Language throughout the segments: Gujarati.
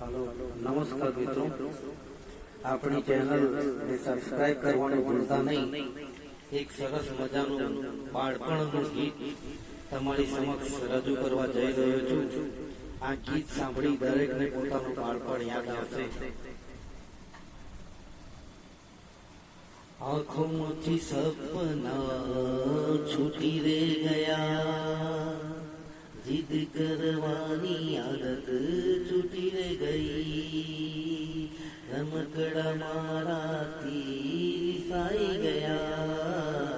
નમસ્કાર મિત્રો. આપણી ચેનલ ને સબસ્ક્રાઇબ કરવાનું ભૂલતા નહીં. એક સરસ મજાનું બાળપણનું ગીત તમારી સમક્ષ રજૂ કરવા જઈ રહ્યો છું. આ ગીત સાંભળી દરેકને પોતાનું બાળપણ યાદ આવશે. આંખોમાંથી સપના છૂટી રે ગયા. જીદ કરવાની આદત છૂટી રે ગઈ રમકડા મારાથી સાઈ ગયા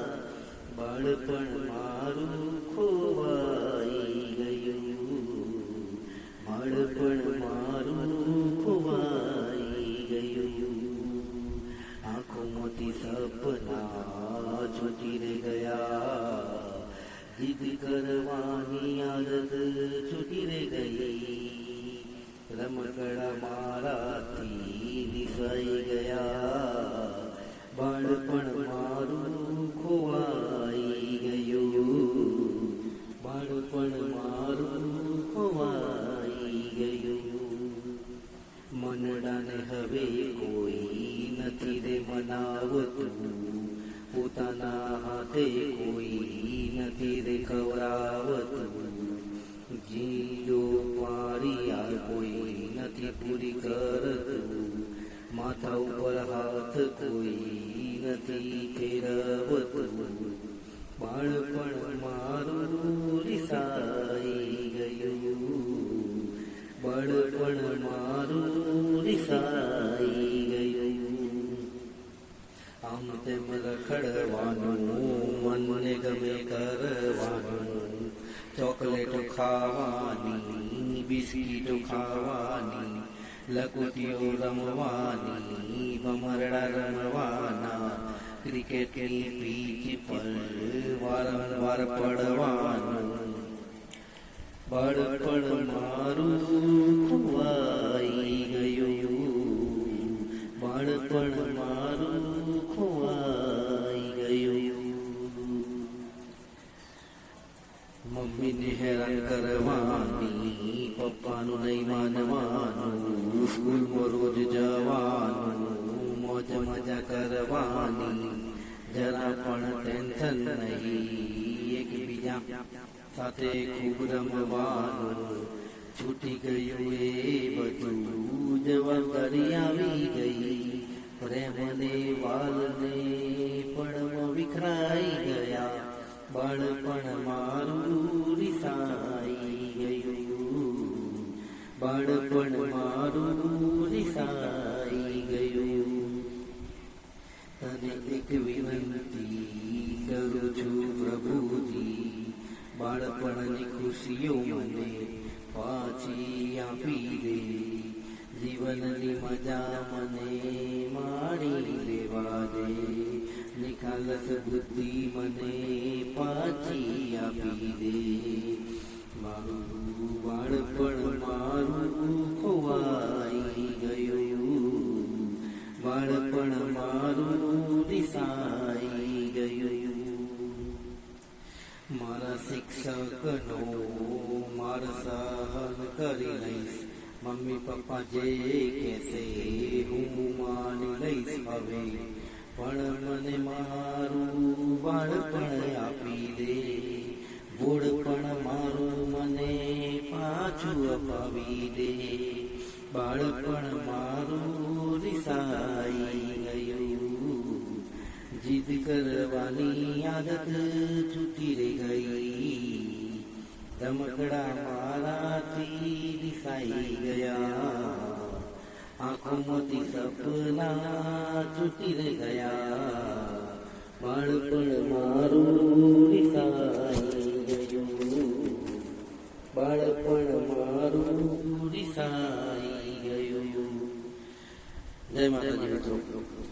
બાળપણ મારું ખોવાઈ ગયું બાળપણ મારું ખોવાઈ ગયું આંખોમાંથી સપના જીદ કરવાની આદત છૂટી રે ગઈ રમકડા મારાથી નિસાઈ ગયા બાળપણ મારું ખોવાઈ ગયું બાળપણ મારું ખોવાઈ ગયું મનડાને હવે કોઈ નથી રે મનાવતું પોતાના હાથે કોઈ નથી રે ખવડાવતું મારી આ કોઈ નથી પૂરી કરતું. માથા ઉપર હાથ કોઈ નથી ફેરવતું. બાળપણ મારું રિસાઈ ગયું. બાળપણ મારું રિસાઈ રખડવાનું મને ગમે કરવાનું ચોકલેટ ખાવાની બિસ્કીટ ખાવાની લકુટીઓ રમવાની ભમરડા રમવાના ક્રિકેટની પીચ પર વારંવાર પડવાનું બાળપણ મારું ખોવાઈ ગયું બાળપણ મમ્મીને હેરાન કરવાની, પપ્પાનું નહીં માનવાનું સ્કૂલમાં રોજ જવાનું, મોજ મજા કરવાની. જરા પણ ટેન્શન નહીં, એકબીજા સાથે ખૂબ રમવાનું. છૂટી ગયું એ બધું જવાબદારી આવી ગઈ. પ્રેમને વાલને પણ વિખરાઈ ગયા. બાળપણ મારું બાળપણ મારું રિસાઈ ગયું. તને એક વિનંતી કરું છું પ્રભુજી, બાળપણની ખુશીઓ મને પાછી આપી દે. જીવનની મજા મને માણી લેવા દે. નિખાલસ બુદ્ધિ મને પાછી આપી દે. મારું ગયું. મારા શિક્ષકનો માર સહન કરી લઈશ. મમ્મી પપ્પા જે કહેશે હું માની લઈશ હવે. પણ મને મારું બાળપણ આપી દે. બોળપણ મારું મને પાછું અપાવી દે. બાળપણ મારું રિસાઈ ગયું. જીદ કરવાની આદત છૂટી રહી ગઈ. રમકડા મારાથી રિસાઈ ગયા. આંખોમાંથી સપના છૂટી રહી ગયા. બાળપણ મારું રિસાઈ ગયું. બાળપણ મારું રિસાઈ ગયું. જય માતાજી